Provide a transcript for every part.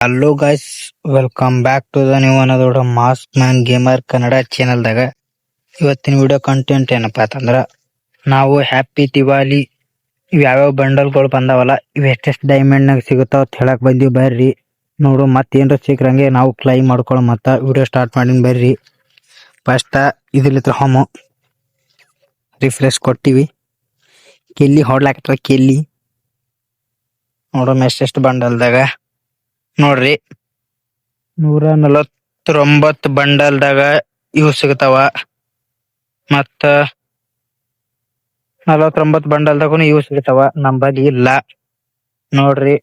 Hello guys welcome back to the new ಅನ್ನೋದೊಡ mask man gamer Kannada ಚಾನಲ್ದಾಗ ಇವತ್ತಿನ video content ಏನಪ್ಪಾ ಅಂತಂದ್ರ ನಾವು ಹ್ಯಾಪಿ ದಿವಾಲಿ ಯಾವ್ಯಾವ ಬಂಡಲ್ಗಳು ಬಂದಾವಲ್ಲ ಡೈಮಂಡ್ ನಾಗ ಸಿಗುತ್ತಾವ ಅಂತ ಹೇಳಕ್ ಬಂದಿವಿ ಬರ್ರಿ ನೋಡು ಮತ್ತೇನ್ರ ಸಿಕ್ರಂಗೆ ನಾವು ಕ್ಲೈಮ್ ಮಾಡ್ಕೊಳ್ಳೋ ಮತ್ತ ವಿಡಿಯೋ ಸ್ಟಾರ್ಟ್ ಮಾಡಿನ ಬರ್ರಿ ಫಸ್ಟ್ ಇದ್ರ ಹೋಮು ರಿಫ್ರೆಶ್ ಕೊಟ್ಟಿವಿ ಕೆಲ್ಲಿ ಹೊಡ್ಲಾಕತ್ರ ಕೆಲ್ಲಿ ನೋಡೋಣ ಎಷ್ಟೆಷ್ಟು ಬಂಡಲ್ದಾಗ ನೋಡ್ರಿ. ನೂರ ನಲವತ್ತೊಂಬತ್ ಬಂಡಲ್ದಾಗ ಇವು ಸಿಗ್ತಾವ. ಮತ್ತ ನಲವತ್ತೊಂಬತ್ ಬಂಡಲ್ದಾಗೂ ಇವು ಸಿಗ್ತಾವ. ನಂಬಲ್ಲಿ ಇಲ್ಲ. ನೋಡ್ರಿ.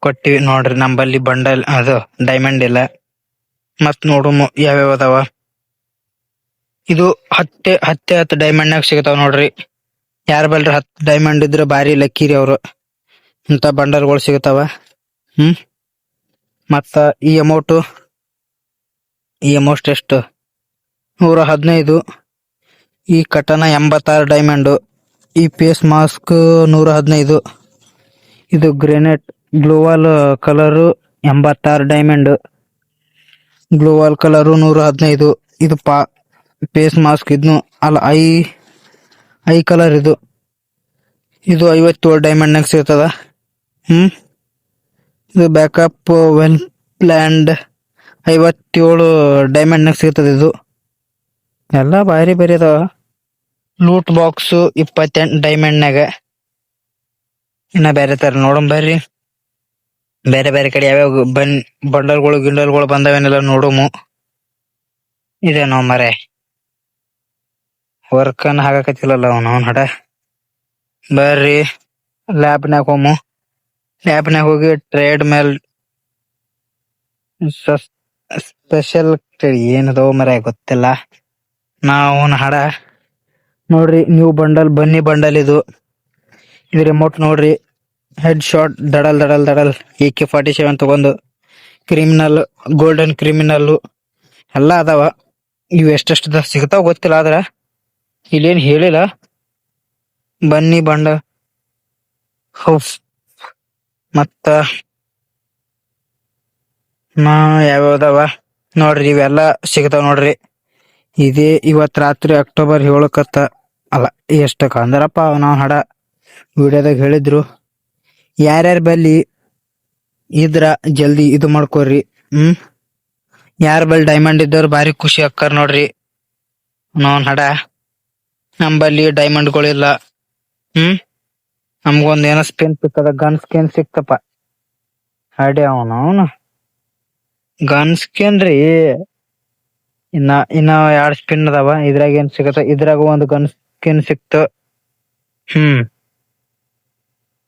ಕೊಟ್ಟಿವಿ ನೋಡ್ರಿ ನಂಬಲ್ಲಿ ಬಂಡಲ್ ಅದು ಡೈಮಂಡ್ ಇಲ್ಲ. ಮತ್ ನೋಡು ಯಾವ್ಯಾವ ಅದಾವ. ಇದು ಹತ್ತೆ ಹತ್ತೆ ಹತ್ತು ಡೈಮಂಡ್ ನಾಗ ಸಿಗ್ತಾವ ನೋಡ್ರಿ. ಯಾರ ಬಲ್ರಿ ಹತ್ತು ಡೈಮಂಡ್ ಇದ್ರ ಬಾರಿ ಲಕ್ಕಿರಿ ಅವ್ರು. ಇಂಥ ಬಂಡಲ್ಗಳು ಸಿಗತಾವ. ಹ್ಮ್? ಮತ್ತ ಈ ಅಮೌಂಟು ಈ ಅಮೌಂಟ್ ಎಷ್ಟು? ನೂರ ಹದಿನೈದು. ಈ ಕಟನ ಎಂಬತ್ತಾರು ಡೈಮಂಡು ಈ ಫೇಸ್ ಮಾಸ್ಕ್ ನೂರ ಹದಿನೈದು. ಇದು ಗ್ರೆನೇಟ್ ಗ್ಲೋವಾಲ್ ಕಲರು ಎಂಬತ್ತಾರು ಡೈಮಂಡ್ ಗ್ಲೋವಾಲ್ ಕಲರು ನೂರ ಹದಿನೈದು. ಇದು ಪಾ ಫೇಸ್ ಮಾಸ್ಕ್ ಇದನ್ನು ಅಲ್ಲ ಐ ಐ ಕಲರ್ ಇದು. ಇದು ಐವತ್ತೇಳು ಡೈಮಂಡ್ನಾಗ ಸಿಗ್ತದ. ಹ್ಮ್? ಇದು ಬ್ಯಾಕಪ್ ವೆಲ್ ಪ್ಲ್ಯಾಂಡ್ ಐವತ್ತೇಳು ಡೈಮಂಡ್ನಾಗ ಸಿಗ್ತದೆ ಇದು. ಎಲ್ಲ ಬಾರಿ ಬೇರೆ ಅದಾವ. ಲೂಟ್ ಬಾಕ್ಸ್ ಇಪ್ಪತ್ತೆಂಟು ಡೈಮಂಡ್ನಾಗ ಇನ್ನ ಬೇರೆ ತರ ನೋಡೋಣ ಬರ್ರಿ. ಬೇರೆ ಬೇರೆ ಕಡೆ ಯಾವ್ಯಾವ ಬನ್ ಬಂಡಲ್ಗಳು ಗಿಂಡಲ್ಗಳು ಬಂದವೇನೆಲ್ಲ ಇದೆ ನಾವು ಮರೆ ವರ್ಕನ್ ಹಾಕಕತ್ತಿಲ್ಲಲ್ಲ ಅವನ ಹಡ ಬರ್ರಿ. ಲ್ಯಾಬ್ನಾಗ ಹೋಮು. ಲ್ಯಾಬ್ನಾಗ ಹೋಗಿ ಟ್ರೇಡ್ ಮೇಲ್ ಸ್ಪೆಷಲ್ ಏನದೋ ಮರ ಗೊತ್ತಿಲ್ಲ. ನಾವು ಹಾಡ ನೋಡ್ರಿ ನ್ಯೂ ಬಂಡಲ್ ಬನ್ನಿ ಬಂಡಲ್ ಇದು. ಇದು ರಿಮೋಟ್ ನೋಡ್ರಿ. ಹೆಡ್ ಶಾಟ್ ದಡಲ್ ದಡಲ್ ದಡಲ್. ಎ ಕೆ ಫಾರ್ಟಿ ಸೆವೆನ್ ತಗೊಂಡು. ಕ್ರಿಮಿನಲ್ ಗೋಲ್ಡನ್ ಕ್ರಿಮಿನಲ್ ಎಲ್ಲ ಅದಾವ. ಇವು ಎಷ್ಟೆಷ್ಟು ಸಿಗ್ತಾವ ಗೊತ್ತಿಲ್ಲ ಆದ್ರ ಇಲ್ಲೇನು ಹೇಳಿಲ್ಲ. ಬನ್ನಿ ಬಂಡ ಹೌಫ್ ಮತ್ತ ನಾ ಯಾವ್ಯಾವ್ದವ? ನೋಡ್ರಿ, ಇವೆಲ್ಲ ಸಿಗ್ತಾವ ನೋಡ್ರಿ. ಇದೇ ಇವತ್ ರಾತ್ರಿ ಅಕ್ಟೋಬರ್ ಹೇಳಕತ್ತ ಅಲ್ಲ, ಎಷ್ಟಕ್ಕ? ಅಂದ್ರಪ್ಪ ನಾವ್ ಹಡ ವಿಡಿಯೋದಾಗ ಹೇಳಿದ್ರು. ಯಾರ್ಯಾರ ಬಲ್ಲಿ ಇದ್ರ ಜಲ್ದಿ ಇದು ಮಾಡ್ಕೋರಿ. ಹ್ಮ್? ಯಾರ ಬಲ್ಲಿ ಡೈಮಂಡ್ ಇದ್ದವ್ರು ಭಾರಿ ಖುಷಿ ಆಕ್ಕಾರ ನೋಡ್ರಿ. ನಾವ್ ಹಡ ನಂಬಲ್ಲಿ ಡೈಮಂಡ್ಗಳಿಲ್ಲ ಹ್ಮ್? ನಮ್ಗೊಂದ್ ಏನೋ ಸ್ಕಿನ್ ಸಿಕ್ಕದ ಗನ್ ಸ್ಕಿನ್ ಸಿಕ್ತಪ್ಪ. ಹಡಿ ಅವನು ಅವನು. ಗನ್ ಸ್ಕಿನ್ ರೀ, ಇನ್ನ ಇನ್ನ ಎರಡ್ ಸ್ಪಿನ್ ಅದಾವ. ಇದ್ರಾಗ ಏನ್ ಸಿಗತ್ತ? ಇದ್ರಾಗ ಒಂದು ಗನ್ ಸ್ಕಿನ್ ಸಿಕ್ತು. ಹ್ಮ್.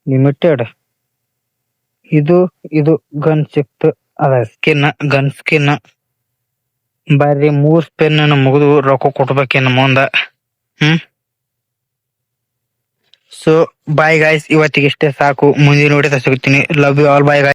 ಲಿಮಿಟೆಡ್ ಇದು ಇದು ಗನ್ ಸಿಕ್ತು. ಅದ ಸ್ಕಿನ್ ಗನ್ ಸ್ಕಿನ್ ಬರ್ರಿ ಮೂರ್ ಸ್ಪಿನ್ ಮುಗಿದು ರೊಕ್ಕ ಕೊಟ್ಬೇಕೇನು ಮುಂದ ಹ್ಮ್? ಸೊ ಬಾಯ್ ಗಾಯ್ಸ್ ಇವತ್ತಿಗೆ ಇಷ್ಟೇ ಸಾಕು. ಮುಂದಿನ ನೋಡಿದ್ರೆ ಸಿಗುತ್ತೀನಿ love you all bye guys